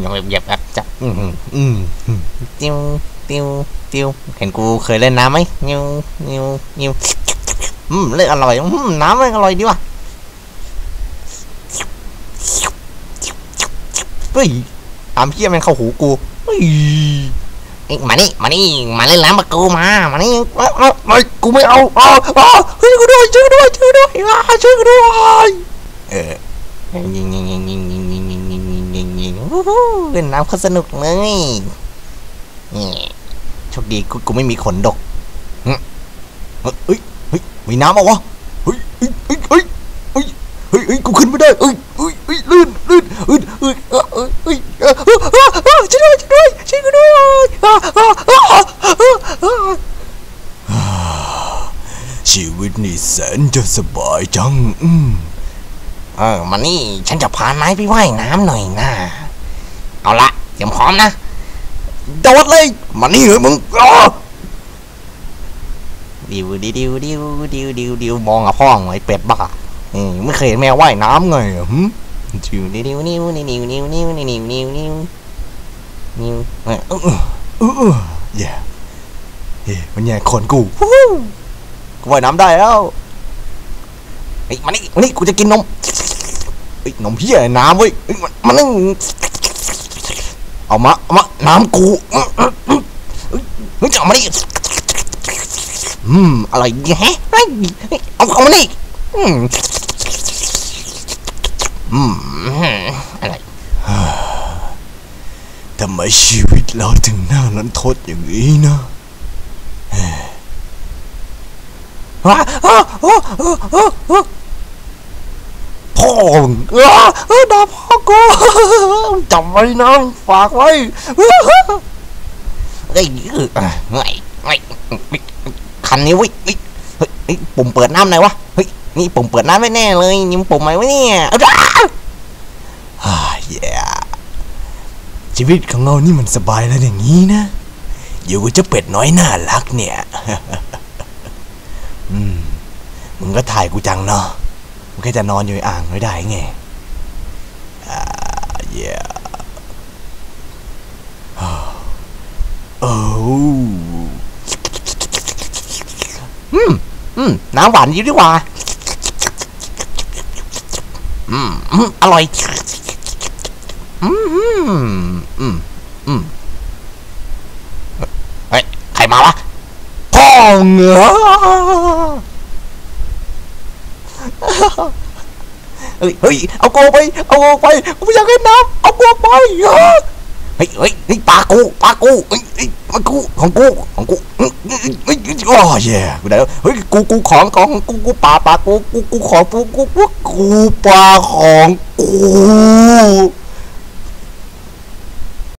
หยียบแบบจับอืมอืมอืมติ้วติ้วติ้วเห็นกูเคยเล่นน้ำไหมนิ้วนิ้วนิ้วอืมเล่นอร่อยอืมน้ำมันอร่อยดีว่ะเฮ้ยตามเพี้ยมันเข้าหูกูเฮ้ยเอ้ยมานี่มานี่มาเล่นน้ำกับกูมามานี่เอาเอาไม่กูไม่เอาเอาเอเฮ้ยกูด้วยช่วยด้วยช่วยด้วยอ่าช่วยกูด้วยเออยิงยิง ฮู้เล่นน้ำก็สนุกเลยโชคดีกูไม่มีขนดกเฮ้ยเฮ้ยมีน้ำเอาวะเฮ้ยเฮ้ยเฮ้ยเฮ้ยเฮ้ยเฮ้ยกูขึ้นไม่ได้เฮ้ยเฮ้ยเฮ้ยลื่นลื่นลื่นเฮ้ยเฮ้ยเฮ้ยช่วยด้วยช่วยด้วยช่วยกูด้วยชีวิตนี่แสนจะสบายจังอืมเออมานี่ ฉันจะพานายไปว่ายน้ำหน่อยนะ เอาละเตรียมพร้อมนะโดดเลยมานี่เลยมึงอ้อดิวดิวดิวดิวดิวดิวดิวมองอะพ่องไอ้เป็ดบ้าอืมไม่เคยเห็นแมวว่ายน้ำไงอะหึดิวดิวดิวดิวดิวดิวดิวดิวดิวดิวดิวดิวดิวเอ้ยเออเออเออแย่เฮ้ยมันแย่คนกูฮู้ฮู้กูว่ายน้ำได้แล้วเฮ้ยมานี่มานี่กูจะกินนมเฮ้ยนมเพี้ยน้ำเว้ยเฮ้ยมันมันนั่ง เอามาเอามาน้ำกูเฮ้ยเฮ้ยจะเอามานี่อืมอะไรแฮะเฮ้ยเฮ้ยเอาเอามานี่อืมอืมอะไรทำไมชีวิตเราถึงน่ารันทดอย่างนี้นะอ้าอ้าอ้าอ้าอ้าอ้าพ่อมึงอ้าอ้าด่าพ่อ กูจำไว้นะฝากไว้เฮ้ยเฮ้ยเฮ้ยเฮ้ยคันนี้ว้ยเฮ้ยปุ่มเปิดน้ำไหนวะเฮ้ยนี่ปุ่มเปิดน้ำไม่แน่เลยนี่มันปุ่มไหนวะเนี่ยอ้าฮ่าแย่ชีวิตของเรานี่มันสบายแล้วอย่างนี้นะ อยู่กับเจ้าเป็ดน้อยน่ารักเนี่ยอืมมึงก็ถ่ายกูจังเนาะมึงแค่จะนอนอยู่ในอ่างไม่ได้ไง เย่โอ้อืม อืม น้ำหวานยู่ดีกว่า อืม อืม อร่อย อืม อืม อืม อืม เฮ้ย ใครมาวะพ่อเหงอ เฮ้ยเฮ้ยเอาโกไป เอาโกไปกูไม่อยากเล่นน้ำเอาโกไปเฮ้ยเฮ้ยนี่ปลากูปลากูเฮ้ยเฮ้ยมันกูของกูของกูเฮ้ยเฮ้ยโอ้เย่กูได้แล้วเฮ้ยกูกูของของกูกูปลาปลากูกูกูของกูกูกูกูปลาของกู